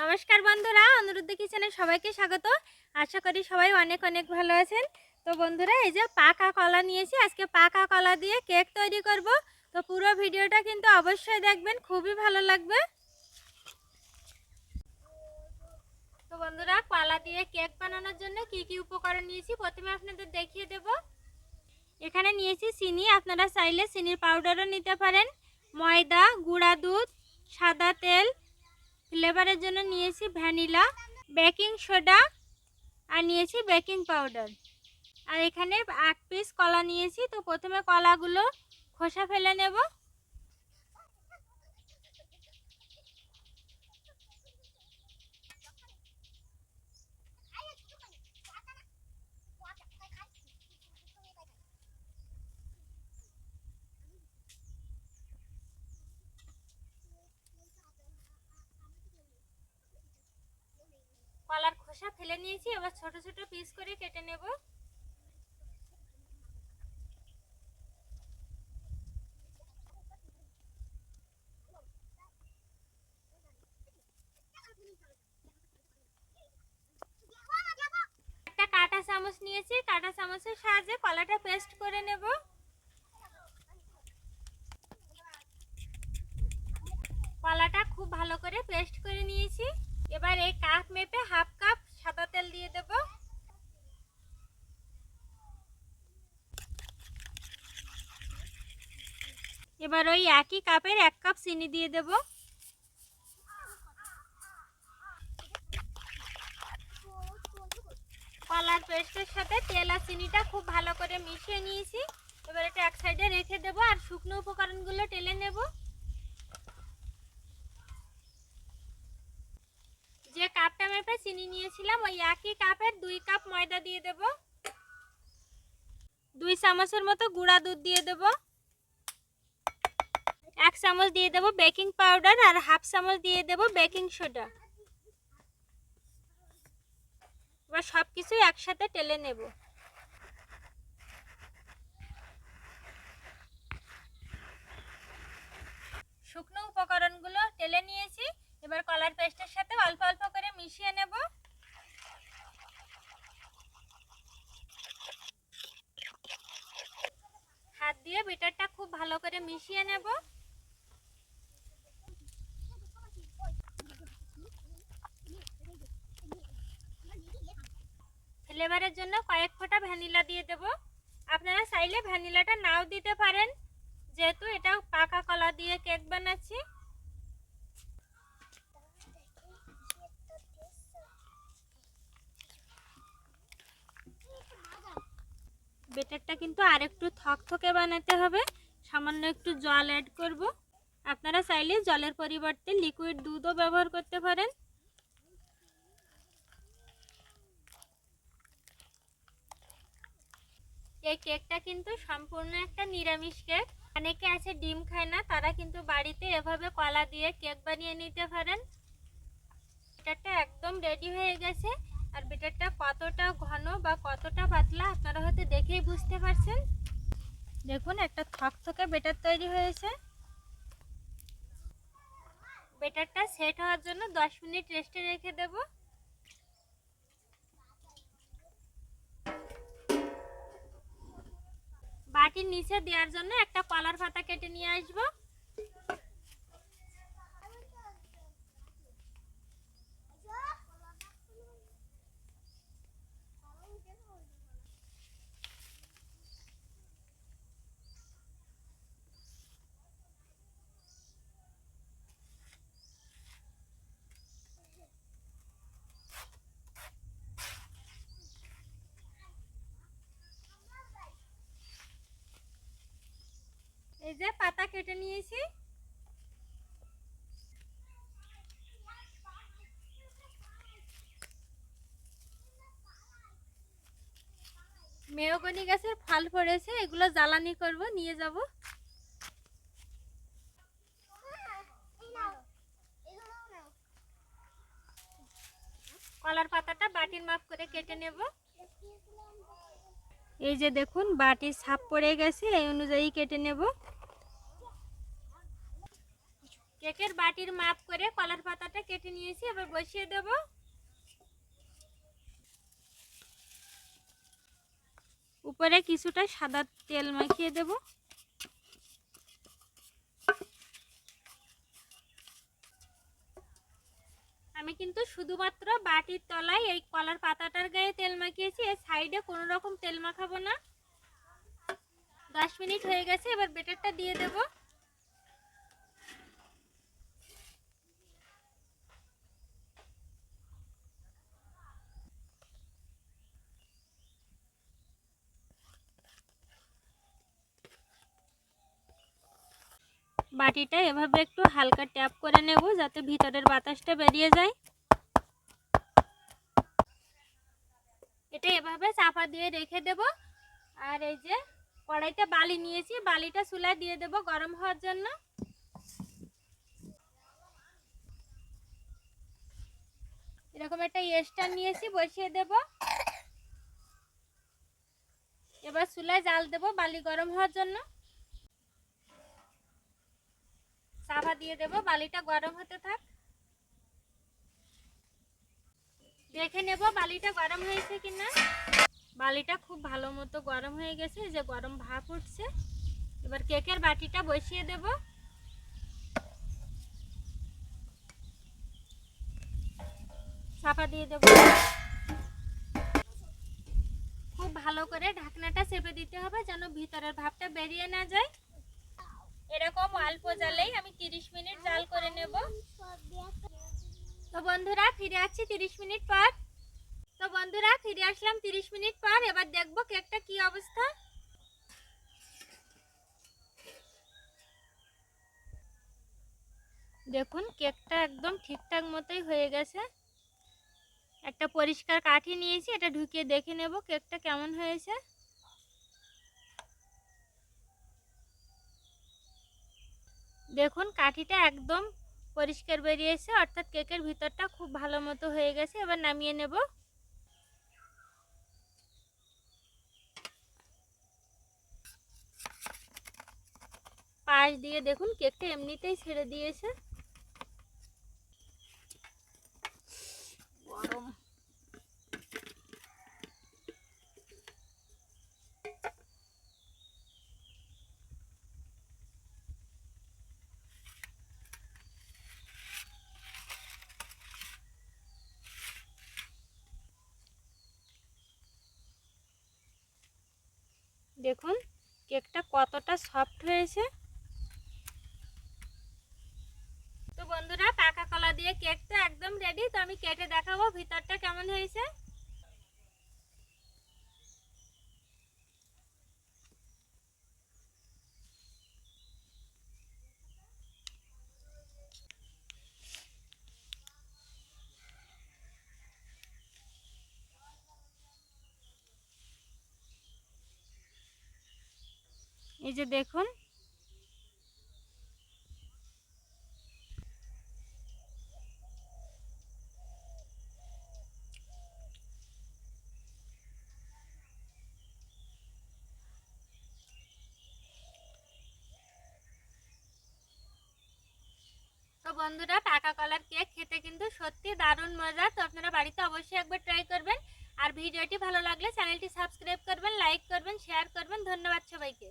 নমস্কার বন্ধুরা, অনুরুদ্ধ কিচেনে সবাইকে স্বাগত। আশা করি সবাই অনেক অনেক ভালো আছেন। তো বন্ধুরা, এই যে পাকা কলা নিয়েছি, আজকে পাকা কলা দিয়ে কেক তৈরি করব। তো পুরো ভিডিওটা কিন্তু অবশ্যই দেখবেন, খুবই ভালো লাগবে। তো বন্ধুরা, কলা দিয়ে কেক বানানোর জন্য কি কি উপকরণ নিয়েছি, প্রথমে আপনাদের দেখিয়ে দেব। এখানে নিয়েছি চিনি, আপনারা চাইলে চিনির পাউডারও নিতে পারেন। ময়দা, গুঁড়া দুধ, সাদা তেল ফ্লেভারের জন্য নিয়েছি ভ্যানিলা, বেকিং সোডা, আর নিয়েছি বেকিং পাউডার। আর এখানে এক পিস কলা নিয়েছি, তো প্রথমে কলাগুলো খোসা ফেলে নেব কলার খোসা ফেলে নিয়েছি, এবার ছোট ছোট পিস করে কেটে নেব। একটা কাঁটা চামচ নিয়েছি, কাঁটা চামচের সাহায্যে কলাটা পেস্ট করে নেব। কলাটা খুব ভালো করে পেস্ট করে নিয়েছি। এবার এই কাপ মেপে হাফ কাপ সাদা তেল দিয়ে দেব। এবার ওই একই কাপের এক কাপ চিনি দিয়ে দেব। কলার পেস্টের সাথে তেল আর চিনিটা খুব ভালো করে মিশিয়ে নিয়েছি। এবার এটা এক সাইডে রেখে দেব আর শুকনো উপকরণগুলো টেলে নেব যে মেপে চিনি নিয়েছিলাম, ওই একই কাপের দুই কাপ ময়দা দিয়ে দেব। দুই চামচের মতো গুঁড়া দুধ দিয়ে দেব। এক চামচ দিয়ে দেব বেকিং পাউডার আর হাফ চামচ দিয়ে দেব বেকিং সোডা। এবার সব কিছু একসাথে টেলে নেব। শুকনো উপকরণগুলো টেলে নিয়েছি। এবার কলার পেস্টের সাথে অল্প অল্প করে মিশিয়ে নেব। হাত দিয়ে বেটারটা খুব ভালো করে মিশিয়ে নেব। ফ্লেভারের জন্য কয়েক ফোঁটা ভ্যানিলা দিয়ে দেব। আপনারা চাইলে ভ্যানিলাটা নাও দিতে পারেন। যেহেতু এটা পাকা কলা দিয়ে কেক বানাচ্ছি। বেটারটা কিন্তু আরেকটু থকথকে বানাতে হবে। সামান্য একটু জল অ্যাড করব। আপনারা চাইলে জলের পরিবর্তে লিকুইড দুধও ব্যবহার করতে পারেন। এই কেকটা কিন্তু সম্পূর্ণ একটা নিরামিষ কেক অনেকে আছে ডিম খায় না, তারা কিন্তু বাড়িতে এভাবে কলা দিয়ে কেক বানিয়ে নিতে পারেন। বেটারটা একদম রেডি হয়ে গেছে। আর বেটারটা কতটা ঘন বা কতটা পাতলা আপনারা হয়তো দেখেই বুঝতে পারছেন। দেখুন, একটা থকথকে বেটার তৈরি হয়েছে। বেটারটা সেট হওয়ার জন্য দশ মিনিট রেস্টে রেখে দেব। বাটির নিচে দেওয়ার জন্য একটা কলার পাতা কেটে নিয়ে আসব। এই যে পাতা কেটে নিয়েছি। মেয়গনি গাছের ফল পড়েছে, এগুলো জ্বালানি করব, নিয়ে যাব। কলার পাতাটা বাটির মাপ করে কেটে নেব। এই যে দেখুন, বাটির ছাপ পড়ে গেছে, এই অনুযায়ী কেটে নেব। কেকের বাটির মাপ করে কলার পাতাটা কেটে নিয়েছি, এবার বসিয়ে দেব। উপরে কিছুটা সাদা তেল মাখিয়ে দেব। আমি কিন্তু শুধুমাত্র বাটির তলায় এই কলার পাতাটার গায়ে তেল মাখিয়েছি, এর সাইডে কোনো রকম তেল মাখাবো না। দশ মিনিট হয়ে গেছে, এবার বেটারটা দিয়ে দেবো। বাটিটা এভাবে একটু হালকা ট্যাপ করে নেব যাতে ভিতরের বাতাসটা বেরিয়ে যায়। এটা এভাবে চাপা দিয়ে রেখে দেব। আর এই যে কড়াইতে বালি নিয়েছি, বালিটা চুলায় দিয়ে দেব গরম হওয়ার জন্য। এরকম একটা স্টার নিয়েছি, বসিয়ে দেব। এবার চুলায় জাল দেব বালি গরম হওয়ার জন্য। চাপা দিয়ে দেব, বালিটা গরম হতে থাক। দেখে নেব বালিটা গরম হয়েছে কিনা। বালিটা খুব ভালো মতো গরম হয়ে গেছে যে গরম ভাপ উঠছে। এবার কেকের বাটিটা বসিয়ে দেব। চাপা দিয়ে দেব। খুব ভালো করে ঢাকনাটা চেপে দিতে হবে যেন ভিতরের ভাবটা বেরিয়ে না যায়। এরকম অল্প জালেই আমি 30 মিনিট জাল করে নেব। তো বন্ধুরা, ফিরে আসছি 30 মিনিট পর। তো বন্ধুরা, ফিরে আসলাম 30 মিনিট পর। এবার দেখব কেকটা কি অবস্থা। দেখুন, কেকটা একদম ঠিকঠাক মতোই হয়ে গেছে। একটা পরিষ্কার কাঠি নিয়েছি, এটা ঢুকিয়ে দেখে নেব কেকটা কেমন হয়েছে। দেখুন, কাঠিটা একদম পরিষ্কার বেরিয়েছে, অর্থাৎ কেকের ভিতরটা খুব ভালো মতো হয়ে গেছে, এবার নামিয়ে নেব। পাশ দিয়ে দেখুন, কেকটা এমনিতেই ছেড়ে দিয়েছে গরম দেখুন, কেকটা কতটা সফট হয়েছে। তো বন্ধুরা, পাকা কলা দিয়ে কেক তো একদম রেডি তো আমি কেটে দেখাবো ভিতরটা কেমন হয়েছে। এই যে দেখুন। বন্ধুরা পাকা কলার কেক খেতে কিন্তু সত্যি দারুণ মজা। তো আপনারা বাড়িতে অবশ্যই একবার ট্রাই করবেন। আর ভিডিওটি ভালো লাগলে চ্যানেলটি সাবস্ক্রাইব করবেন লাইক করবেন শেয়ার করবেন। ধন্যবাদ সবাইকে।